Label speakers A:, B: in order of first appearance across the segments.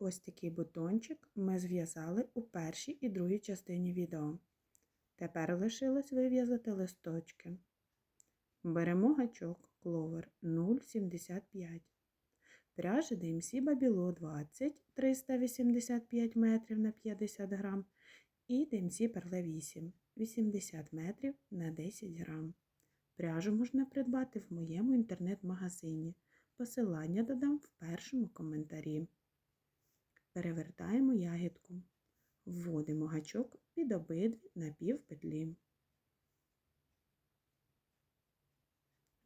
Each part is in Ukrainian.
A: Ось такий бутончик ми зв'язали у першій і другій частині відео. Тепер лишилось вив'язати листочки. Беремо гачок кловер 0,75. Пряжа DMC Babilo 20 385 метрів на 50 грам і DMC Perle 8 80 метрів на 10 грам. Пряжу можна придбати в моєму інтернет-магазині. Посилання додам в першому коментарі. Перевертаємо ягідку. Вводимо гачок під обидві напівпетлі.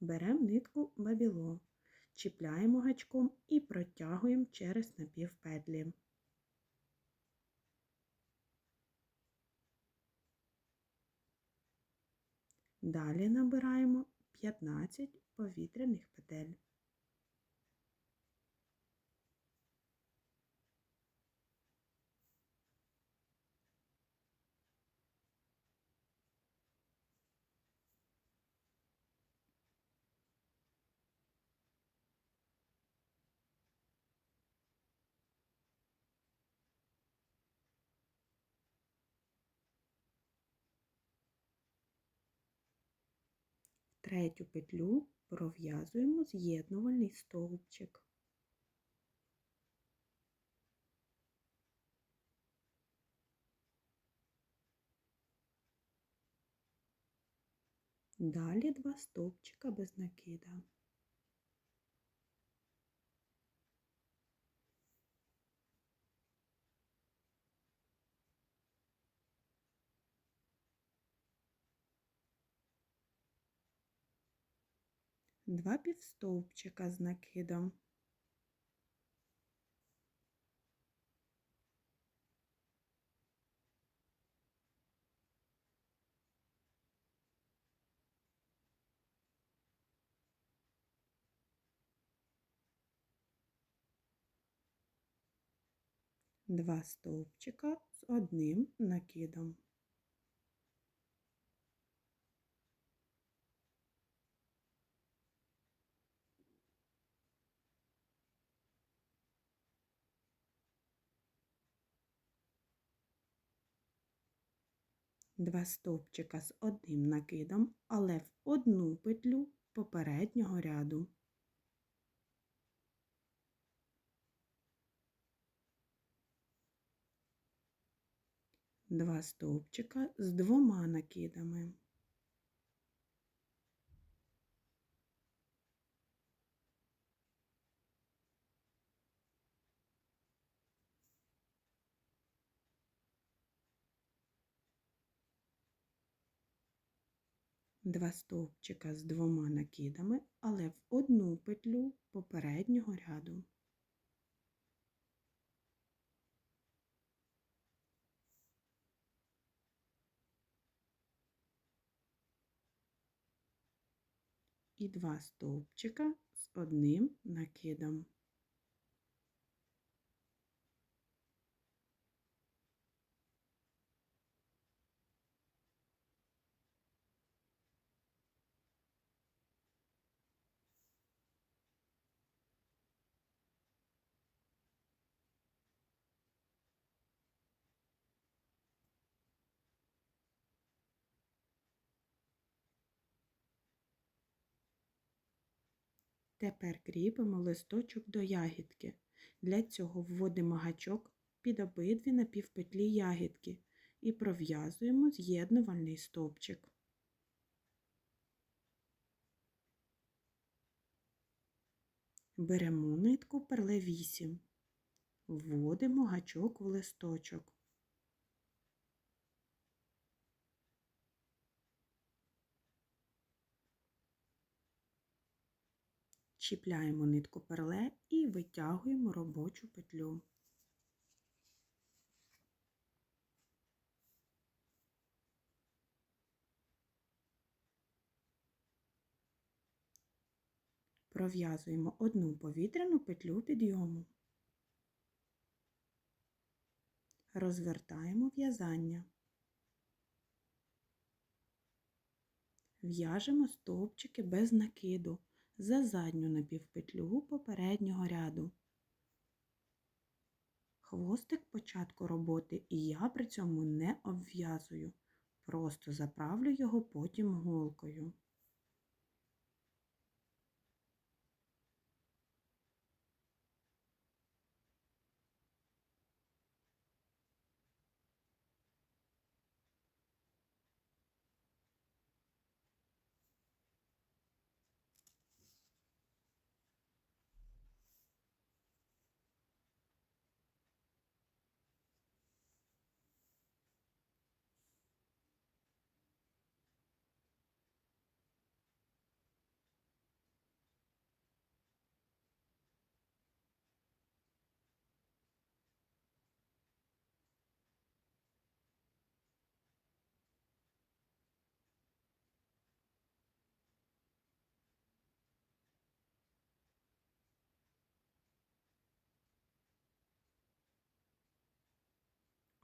A: Беремо нитку бабіло, чіпляємо гачком і протягуємо через напівпетлі. Далі набираємо 15 повітряних петель. Третю петлю пров'язуємо з'єднувальний стовпчик. Далі два стовпчика без накида. Два півстовпчика з накидом. Два стовпчика з одним накидом. Два стовпчика з одним накидом, але в одну петлю попереднього ряду. Два стовпчика з двома накидами. Два стовпчика з двома накидами, але в одну петлю попереднього ряду. І два стовпчика з одним накидом. Тепер кріпимо листочок до ягідки. Для цього вводимо гачок під обидві напівпетлі ягідки і пров'язуємо з'єднувальний стовпчик. Беремо нитку перле 8, вводимо гачок в листочок. Чіпляємо нитку перле і витягуємо робочу петлю. Пров'язуємо одну повітряну петлю підйому. Розвертаємо в'язання. В'яжемо стовпчики без накиду за задню напівпетлю попереднього ряду. хвостик початку роботи і я при цьому не обв'язую. Просто заправлю його потім голкою.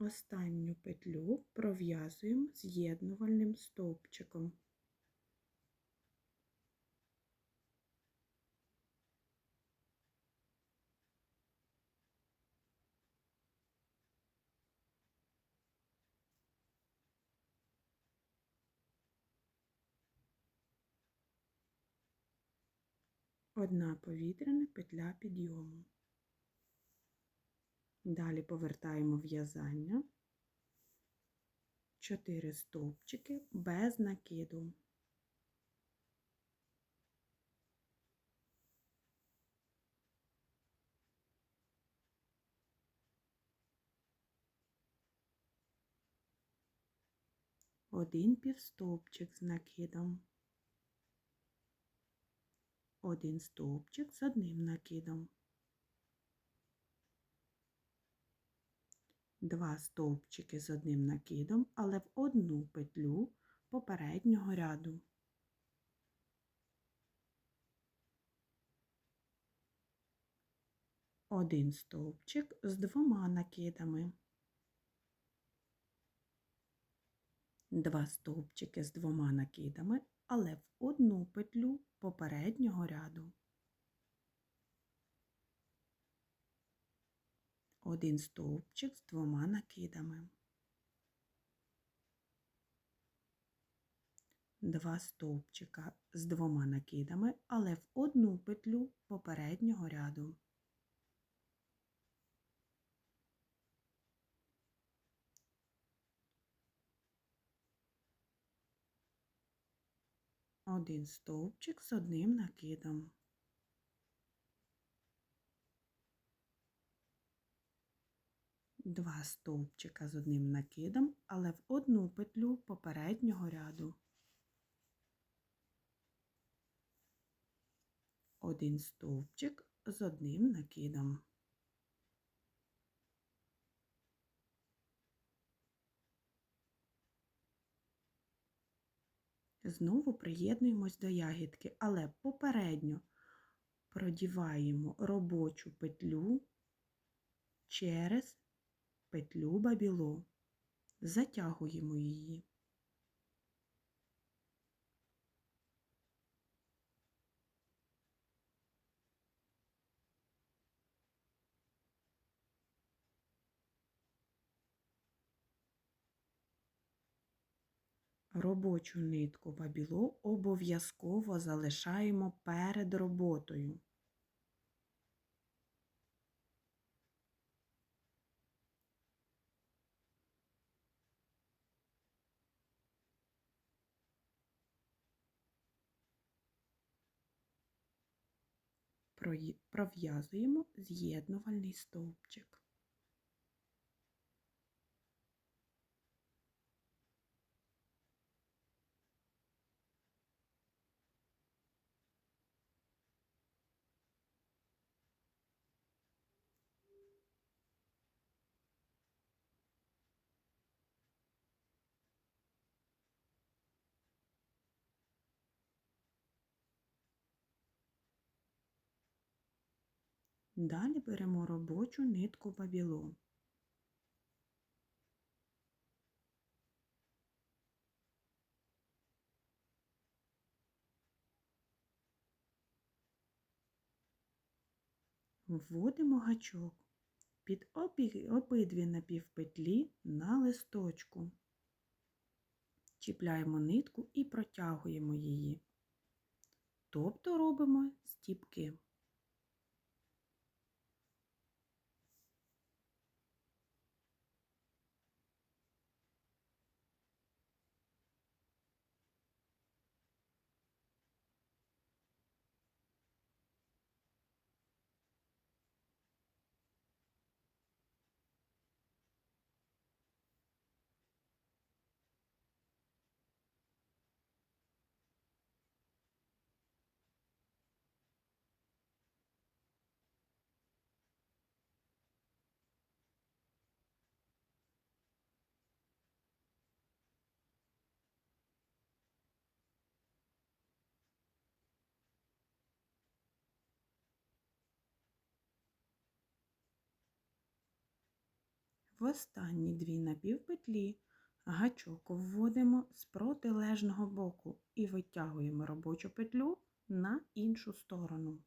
A: Останню петлю пров'язуємо з'єднувальним стовпчиком. Одна повітряна петля підйому. Далі повертаємо в'язання, 4 стовпчики без накиду. Один півстовпчик з накидом, один стовпчик з одним накидом. Два стовпчики з одним накидом, але в одну петлю попереднього ряду. Один стовпчик з двома накидами. Два стовпчики з двома накидами, але в одну петлю попереднього ряду. Один стовпчик з двома накидами, два стовпчика з двома накидами, але в одну петлю попереднього ряду. Один стовпчик з одним накидом. Два стовпчика з одним накидом, але в одну петлю попереднього ряду. Один стовпчик з одним накидом. Знову приєднуємось до ягідки, але попередньо продіваємо робочу петлю через петлю бабіло, затягуємо її. Робочу нитку бабіло обов'язково залишаємо перед роботою. Пров'язуємо з'єднувальний стовпчик. Далі беремо робочу нитку бабілон. Вводимо гачок, під обидві напівпетлі на листочку. Чіпляємо нитку і протягуємо її. Тобто робимо стіпки. В останні дві напівпетлі гачок вводимо з протилежного боку і витягуємо робочу петлю на іншу сторону.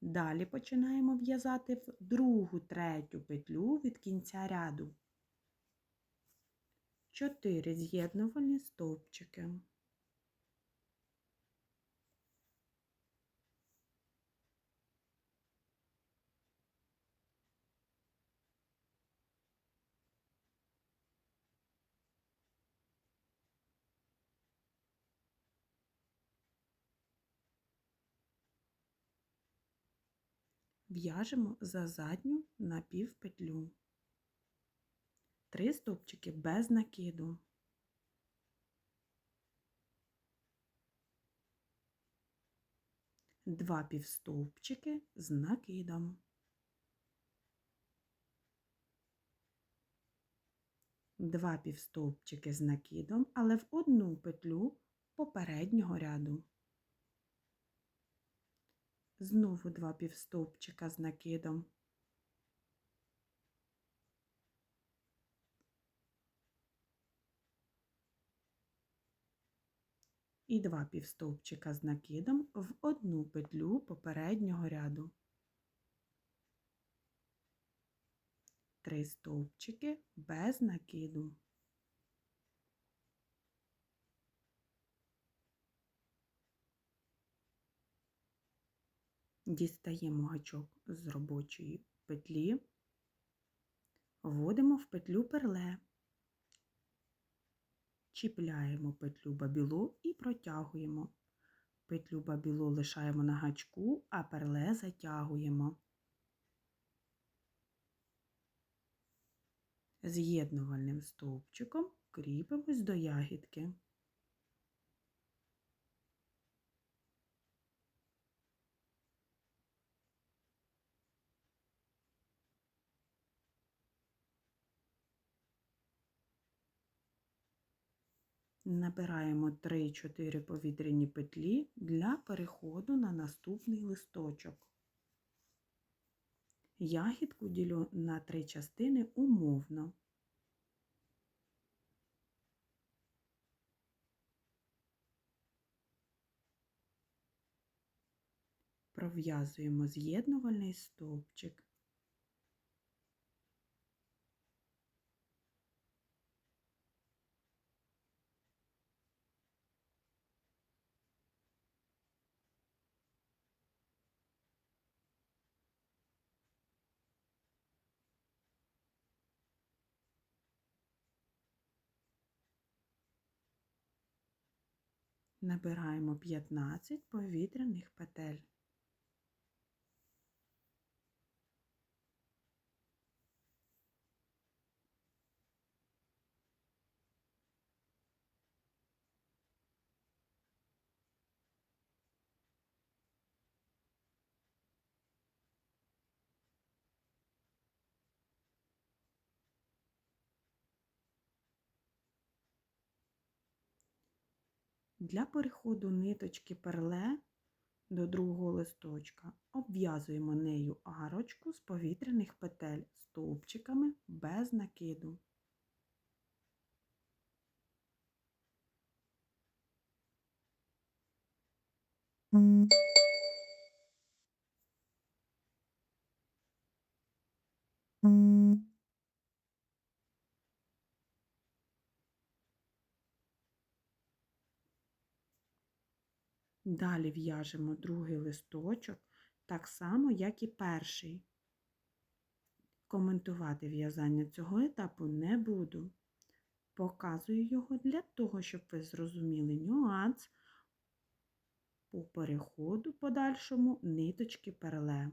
A: Далі починаємо в'язати в другу третю петлю від кінця ряду. 4 з'єднувальні стовпчики. В'яжемо за задню напівпетлю. Три стовпчики без накиду. Два півстовпчики з накидом. Два півстовпчики з накидом, але в одну петлю попереднього ряду. Знову два півстовпчика з накидом. І два півстовпчика з накидом в одну петлю попереднього ряду. Три стовпчики без накиду. Дістаємо гачок з робочої петлі, вводимо в петлю перле, чіпляємо петлю бабілу і протягуємо. Петлю бабілу лишаємо на гачку, а перле затягуємо. З'єднувальним стовпчиком кріпимось до ягідки. Набираємо 3-4 повітряні петлі для переходу на наступний листочок. Ягідку ділю на три частини умовно. Пров'язуємо з'єднувальний стовпчик. Набираємо 15 повітряних петель. Для переходу ниточки перле до другого листочка обв'язуємо нею арочку з повітряних петель стовпчиками без накиду. Далі в'яжемо другий листочок так само, як і перший. Коментувати в'язання цього етапу не буду. Показую його для того, щоб ви зрозуміли нюанс по переходу подальшому ниточки перле.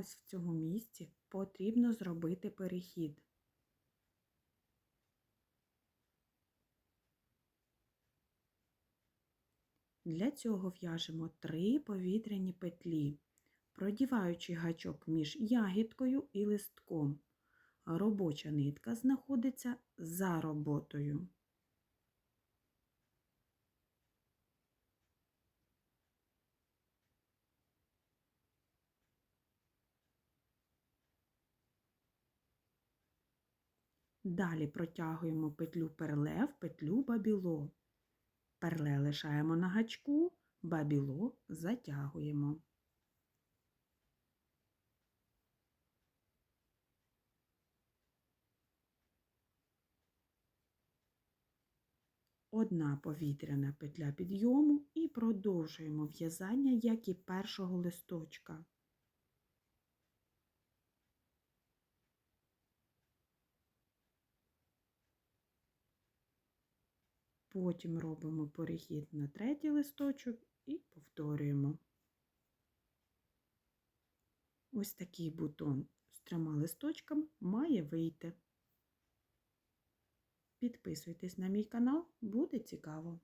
A: Ось в цьому місці потрібно зробити перехід. Для цього в'яжемо три повітряні петлі, продіваючи гачок між ягідкою і листком. Робоча нитка знаходиться за роботою. Далі протягуємо петлю перле в петлю бабіло. Перле лишаємо на гачку, бабіло затягуємо. Одна повітряна петля підйому і продовжуємо в'язання, як і першого листочка. Потім робимо перехід на третій листочок і повторюємо. Ось такий бутон з трьома листочками має вийти. Підписуйтесь на мій канал, буде цікаво.